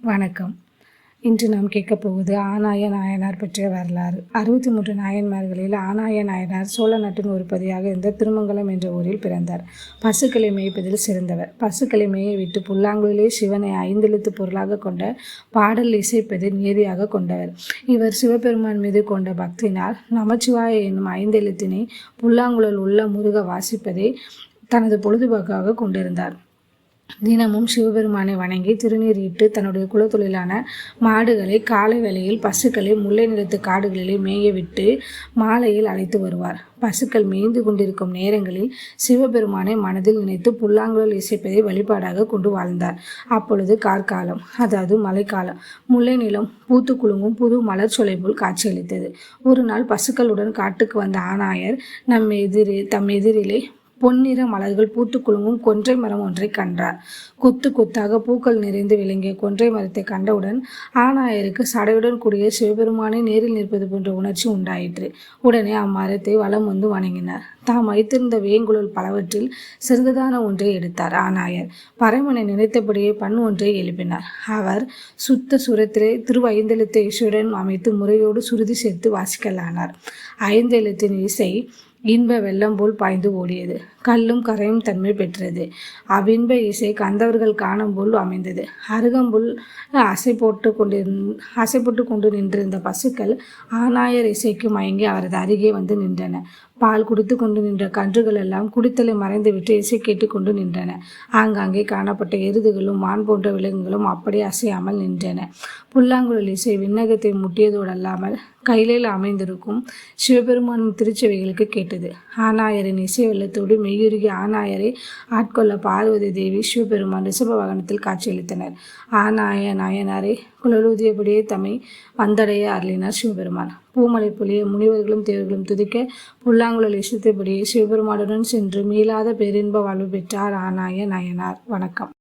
வணக்கம். இன்று நாம் கேட்கப் போவது ஆனாய நாயனார் பற்றிய வரலாறு. அறுபத்தி மூன்று நாயன்மார்களில் ஆனாய நாயனார் சோழ நாட்டின் ஒரு பதியாக இருந்த திருமங்கலம் என்ற ஊரில் பிறந்தார். பசுக்களை மேய்ப்பதில் சிறந்தவர். பசுக்களை மேய விட்டு புல்லாங்குழலே சிவனை ஐந்தெழுத்து பொருளாக கொண்ட பாடல் இசைப்பதை நியதியாக கொண்டவர். இவர் சிவபெருமான் மீது கொண்ட பக்தினால் நமச்சிவாய என்னும் ஐந்தெழுத்தினை புல்லாங்குழல் உள்ள முருக வாசிப்பதை தனது பொழுதுபோக்காக கொண்டிருந்தார். தினமும் சிவபெருமானை வணங்கி திருநீர் இட்டு தன்னுடைய குலத்தொழிலான மாடுகளை காலை வேளையில் பசுக்களை முல்லை நிலத்து காடுகளிலே மேய விட்டு மாலையில் அழைத்து வருவார். பசுக்கள் மேய்ந்து கொண்டிருக்கும் நேரங்களில் சிவபெருமானை மனதில் நினைத்து புல்லாங்குழல் இசைப்பதை வழிபாடாக கொண்டு வாழ்ந்தார். அப்பொழுது கார்காலம் அதாவது மழைக்காலம் முல்லை நிலம் பூத்து குலுங்கும் புது மலர் சொலை போல் காட்சியளித்தது ஒரு நாள் பசுக்களுடன் காட்டுக்கு வந்த ஆணாயர் நம் எதிரே தம் எதிரிலே பொன்னிற மலர்கள் பூத்து குலுங்கும் கொன்றை மரம் ஒன்றை கண்டார் கொத்து கொத்தாக பூக்கள் நிறைந்து விளங்கிய கொன்றை மரத்தை கண்டவுடன் ஆணாயருக்கு சடையுடன் கூடிய சிவபெருமானை நேரில் நிற்பது போன்ற உணர்ச்சி உண்டாயிற்று. உடனே அம்மரத்தை வலம் வந்து வணங்கினார். தாம் வைத்திருந்த வேங்குழல் பலவற்றில் சிறிததான ஒன்றை எடுத்தார் ஆனாயர் பறைமனை நினைத்தபடியே பண் ஒன்றை எழுப்பினார். அவர் சுத்த சுரத்திலே திருவைந்தெழுத்தை இசையுடன் அமைத்து முறையோடு சுருதி சேர்த்து வாசிக்கலானார். ஐந்தெழுத்தின் இசை இன்ப வெள்ளம் போல் பாய்ந்து ஓடியது. கல்லும் கரையும் தன்மை பெற்றது. அவ்வின்ப இசை கந்தவர்கள் காணும் போல் அமைந்தது. அருகம்புல் அசை போட்டு கொண்டு அசை போட்டு கொண்டு நின்றிருந்த பசுக்கள் ஆனாயர் இசைக்கு மயங்கி அவரது அருகே வந்து நின்றன. பால் குடித்து கொண்டு நின்ற கன்றுகள் எல்லாம் குடித்தலை மறைந்துவிட்டு இசை கேட்டுக்கொண்டு நின்றன. ஆங்காங்கே காணப்பட்ட எருதுகளும் மான் போன்ற விலங்குகளும் அப்படியே அசையாமல் நின்றன. புல்லாங்குழல் இசை விண்ணகத்தை முட்டியதோடு அல்லாமல் கையிலில் அமைந்திருக்கும் சிவபெருமானின் திருச்செவைகளுக்கு கேட்டது. ஆனாயரின் இசை வெள்ளத்தோடு மெய்யுருகி ஆனாயரை ஆட்கொள்ள பார்வதி தேவி சிவபெருமான் ரிஷப வாகனத்தில் காட்சியளித்தனர். ஆனாய நாயனாரை குழலூதியபடியே தம்மை வந்தடைய அருளினார் சிவபெருமான். பூமலை புலிய முனிவர்களும் தேவர்களும் துதிக்க புல்லாங்குழல் இசைத்தபடியே சிவபெருமானுடன் சென்று மீளாத பேரின்ப வாழ்வு பெற்றார் ஆனாய நாயனார். வணக்கம்.